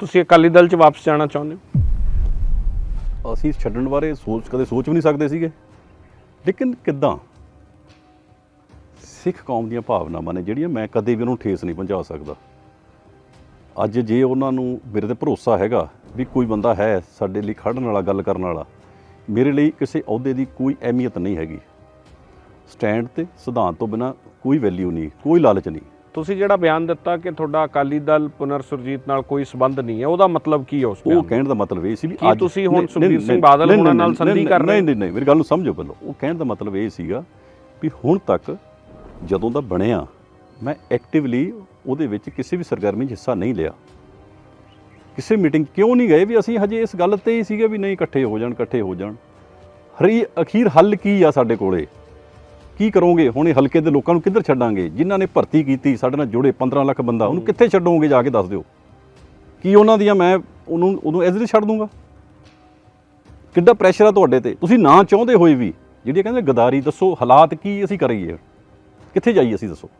ਤੁਸੀਂ ਅਕਾਲੀ ਦਲ 'ਚ ਵਾਪਸ ਜਾਣਾ ਚਾਹੁੰਦੇ ਹੋ? ਅਸੀਂ ਛੱਡਣ ਬਾਰੇ ਸੋਚ ਕਦੇ ਸੋਚ ਵੀ ਨਹੀਂ ਸਕਦੇ ਸੀਗੇ। ਲੇਕਿਨ ਕਿੱਦਾਂ? ਸਿੱਖ ਕੌਮ ਦੀਆਂ ਭਾਵਨਾਵਾਂ ਨੇ ਜਿਹੜੀਆਂ ਮੈਂ ਕਦੇ ਵੀ ਉਹਨੂੰ ਠੇਸ ਨਹੀਂ ਪਹੁੰਚਾ ਸਕਦਾ। ਅੱਜ ਜੇ ਉਹਨਾਂ ਨੂੰ ਮੇਰੇ ਤੇ ਭਰੋਸਾ ਹੈਗਾ ਵੀ ਕੋਈ ਬੰਦਾ ਹੈ ਸਾਡੇ ਲਈ ਖੜਨ ਵਾਲਾ, ਗੱਲ ਕਰਨ ਵਾਲਾ, ਮੇਰੇ ਲਈ ਕਿਸੇ ਅਹੁਦੇ ਦੀ ਕੋਈ ਅਹਿਮੀਅਤ ਨਹੀਂ ਹੈਗੀ। ਸਟੈਂਡ ਤੇ ਸਿਧਾਂਤ ਤੋਂ ਬਿਨਾ ਕੋਈ ਵੈਲਿਊ ਨਹੀਂ, ਕੋਈ ਲਾਲਚ ਨਹੀਂ। ਤੁਸੀਂ ਜਿਹੜਾ ਬਿਆਨ ਦਿੱਤਾ ਕਿ ਤੁਹਾਡਾ ਅਕਾਲੀ ਦਲ ਪੁਨਰ ਸੁਰਜੀਤ ਨਾਲ ਕੋਈ ਸਬੰਧ ਨਹੀਂ ਹੈ ਉਹਦਾ ਮਤਲਬ ਕੀ ਹੈ ਉਸ ਉਹ ਬਿਆਨ? ਕਹਿਣ ਦਾ ਮਤਲਬ ਇਹ ਸੀ ਵੀ ਕੀ ਤੁਸੀਂ ਹੁਣ ਸੁਖਬੀਰ ਸਿੰਘ ਬਾਦਲ ਨਹੀਂ, ਨਾਲ ਸੰਧੀ ਕਰ ਰਹੇ ਨਹੀਂ ਨਹੀਂ ਨਹੀਂ ਮੇਰੀ ਗੱਲ ਨੂੰ ਸਮਝੋ ਪਹਿਲਾਂ। ਉਹ ਕਹਿਣ ਦਾ ਮਤਲਬ ਇਹ ਸੀਗਾ ਵੀ ਹੁਣ ਤੱਕ ਜਦੋਂ ਦਾ ਬਣਿਆ ਮੈਂ ਐਕਟਿਵਲੀ ਉਹਦੇ ਵਿੱਚ ਕਿਸੇ ਵੀ ਸਰਗਰਮੀ 'ਚ ਹਿੱਸਾ ਨਹੀਂ ਲਿਆ। ਕਿਸੇ ਮੀਟਿੰਗ ਕਿਉਂ ਨਹੀਂ ਗਏ ਵੀ ਅਸੀਂ ਹਜੇ ਇਸ ਗੱਲ ਤੇ ਹੀ ਸੀਗੇ ਵੀ ਨਹੀਂ ਇਕੱਠੇ ਹੋ ਜਾਣ ਇਕੱਠੇ ਹੋ ਜਾਣ। ਹਰੀ ਅਖੀਰ ਹੱਲ ਕੀ ਆ ਸਾਡੇ ਕੋਲੇ? ਕੀ ਕਰੋਗੇ? ਹੁਣ ਇਹ ਹਲਕੇ ਦੇ ਲੋਕਾਂ ਨੂੰ ਕਿੱਧਰ ਛੱਡਾਂਗੇ? ਜਿਨ੍ਹਾਂ ਨੇ ਭਰਤੀ ਕੀਤੀ, ਸਾਡੇ ਨਾਲ ਜੁੜੇ 15 ਲੱਖ ਬੰਦਾ, ਉਹਨੂੰ ਕਿੱਥੇ ਛੱਡੋਗੇ ਜਾ ਕੇ ਦੱਸ ਦਿਓ। ਕੀ ਉਹਨਾਂ ਦੀਆਂ ਮੈਂ ਉਹਨੂੰ ਉਹਨੂੰ ਐਜ਼ ਛੱਡ ਦੂੰਗਾ? ਕਿੱਡਾ ਪ੍ਰੈਸ਼ਰ ਆ ਤੁਹਾਡੇ ਤੇ? ਤੁਸੀਂ ਨਾ ਚਾਹੁੰਦੇ ਹੋਏ ਵੀ, ਜਿਹੜੀ ਕਹਿੰਦੇ ਗਦਾਰੀ ਦੱਸੋ, ਹਾਲਾਤ ਕੀ ਅਸੀਂ ਕਰੀਏ? ਕਿੱਥੇ ਜਾਈਏ ਅਸੀਂ ਦੱਸੋ?